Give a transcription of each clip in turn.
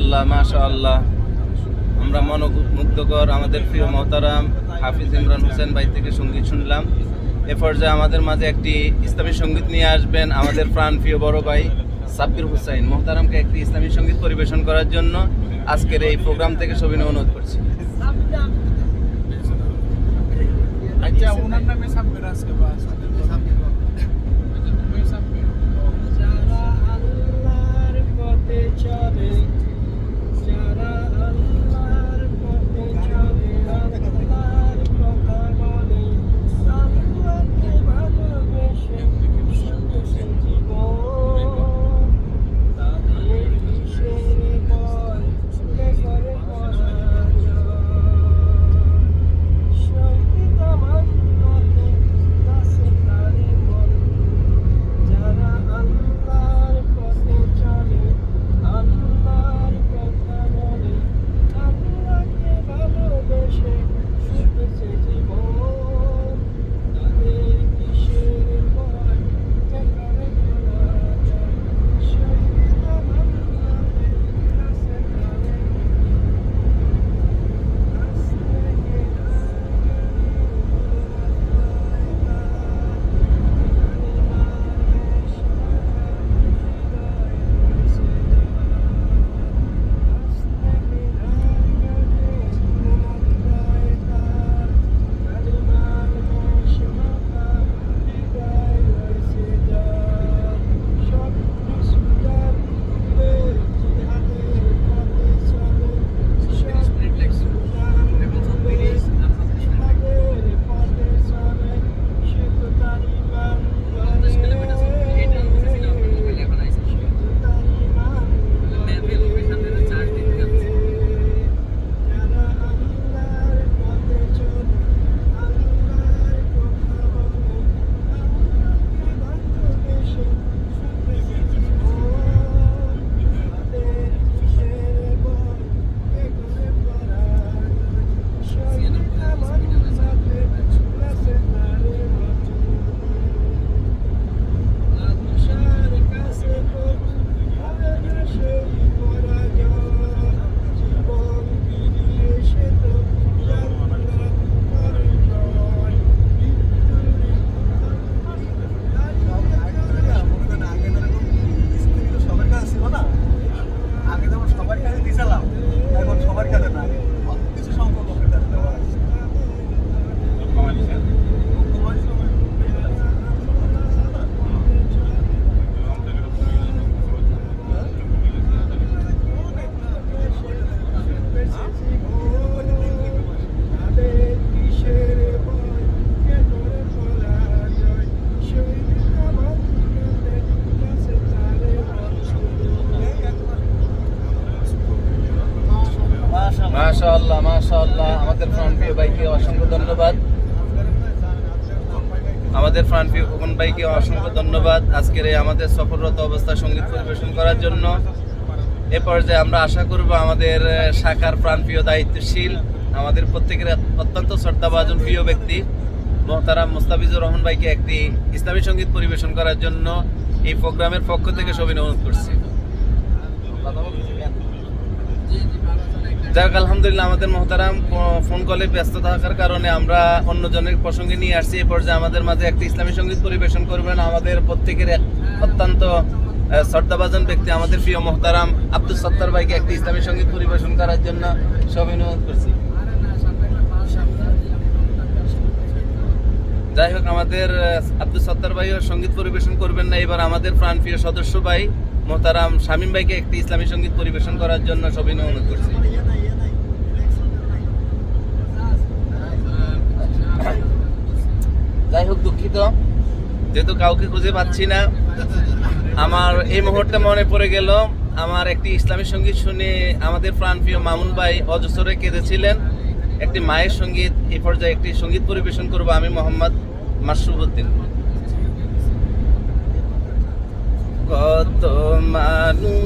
আল্লাহ মাশা আল্লাহ আমরা মনোমুগ্ধকর আমাদের প্রিয় মহতারাম হাফিজ ইমরান হোসেন ভাই থেকে সংগীত শুনলাম। এ পর্যায়ে আমাদের মাঝে একটি ইসলামী সংগীত নিয়ে আসবেন আমাদের প্রাণ প্রিয় বড় ভাই সাব্বির হুসাইন। মোহতারামকে একটি ইসলামী সংগীত পরিবেশন করার জন্য আজকের এই প্রোগ্রাম থেকে সবিনয় অনুরোধ করছি। আচ্ছা ওনার নামে সাব্বির আজকে বা যারা আল্লাহর পথে চলে। আমাদের প্রাণ প্রিয় খোকন ভাইকে অসংখ্য ধন্যবাদ আজকের এই আমাদের সফররত অবস্থা সংগীত পরিবেশন করার জন্য। এ পর্যায়ে আমরা আশা করব আমাদের শাখার প্রাণপ্রিয় দায়িত্বশীল, আমাদের প্রত্যেকের অত্যন্ত শ্রদ্ধাভাজন প্রিয় ব্যক্তি, মোহতারাম মুস্তাফিজুর রহমান ভাইকে একটি ইসলামী সংগীত পরিবেশন করার জন্য এই প্রোগ্রামের পক্ষ থেকে সবিনয় অনুরোধ করছি। যাক আলহামদুলিল্লাহ আমাদের মহতারাম ফোন কলে ব্যস্ত থাকার কারণে আমরা অন্যজনের প্রসঙ্গে নিয়ে আসছি। এ পর্যায়ে আমাদের মাঝে একটি ইসলামী সংগীত পরিবেশন করবেন আমাদের প্রত্যেকের অত্যন্ত শ্রদ্ধাভাজন ব্যক্তি, আমাদের প্রিয় মহতারাম আব্দুল সত্তার ভাইকে একটি ইসলামী সংগীত পরিবেশন করার জন্য সবাই অনুরোধ করছি। যাই হোক, আমাদের আব্দুল সত্তার ভাইও সংগীত পরিবেশন করবেন না। এবার আমাদের প্রাণপ্রিয় সদস্য ভাই মোহতারাম শামীম ভাইকে একটি ইসলামী সংগীত পরিবেশন করার জন্য সবাই অনুরোধ করছি। যাই হোক দুঃখিত। যেহেতু কাউকে খুঁজে পাচ্ছি না, আমার এই মুহূর্তে মনে পড়ে গেল, আমার একটি ইসলামী সংগীত শুনে আমাদের প্রাণপ্রিয় মামুন ভাই অজস্রে কেঁদেছিলেন। একটি মায়ের সংগীত এই পর্যায়ে একটি সংগীত পরিবেশন করব আমি, মোহাম্মদ মাসরুবুদ্দিন কত মানুষ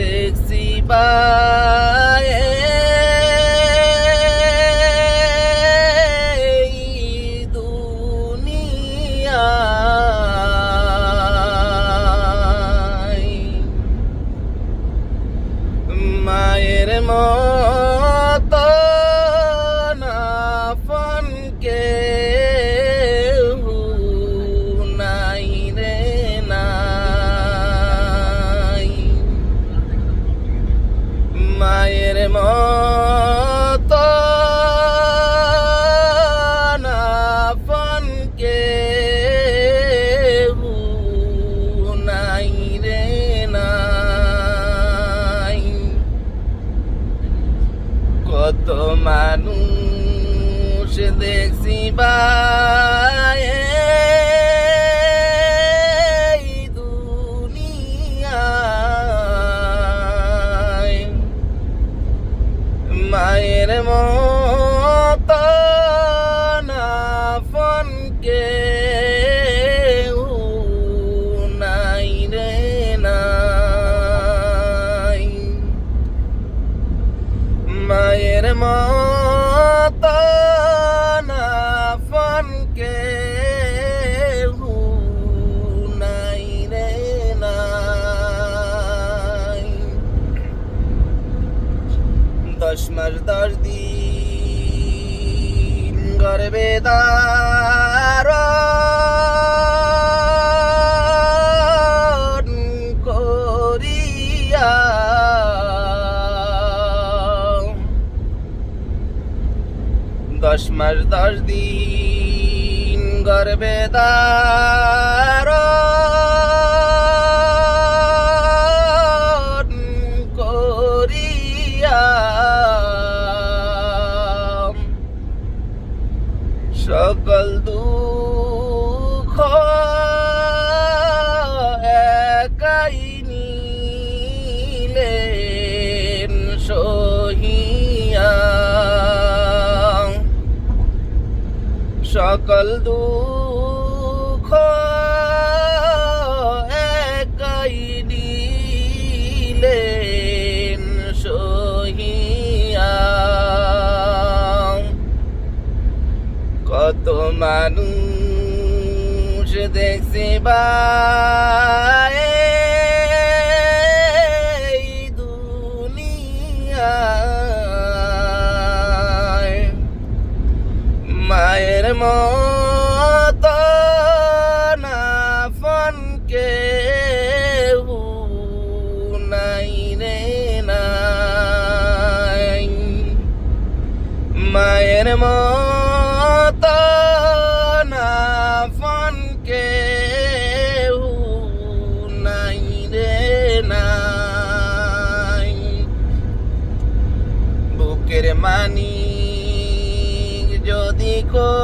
দেখছি বায়ে গর্বে দারণ করিয়া দশ মাস দশ দিন গর্বে দারণ দুঃখ একাই কত মানুষ দেখছে দুনিয়ায়। মায়ের মত মত নাফন কে নাই রে নাই। বুকের মানি যদি কোথাও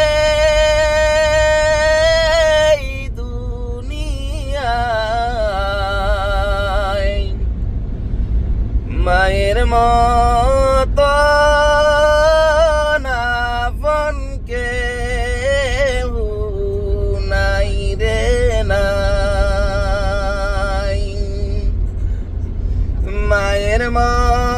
মত নাবনকে নাই রে নাই। মায়ের মত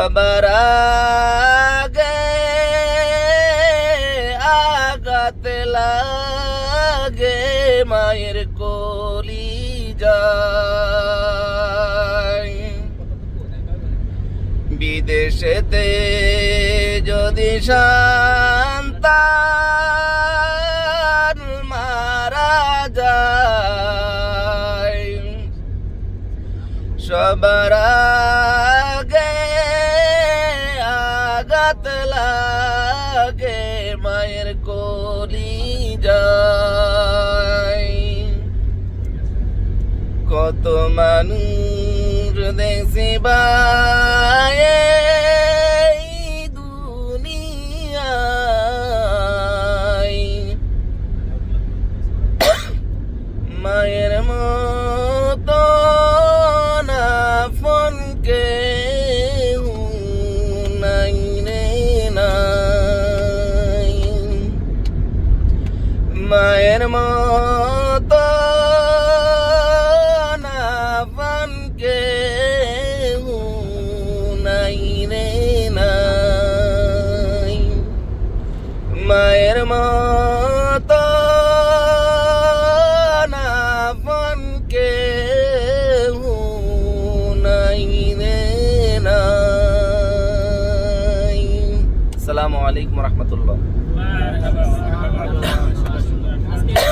সবার আগে আঘাত লাগে মায়ের কলি বিদেশেতে যদি সন্তান মারা যায় সবার কত মানুষ দেখছি বায়ে রে নাই মায়ের মতো না ফোনকে নাই রে আসসালামু আলাইকুম রহমতুল্লাহ।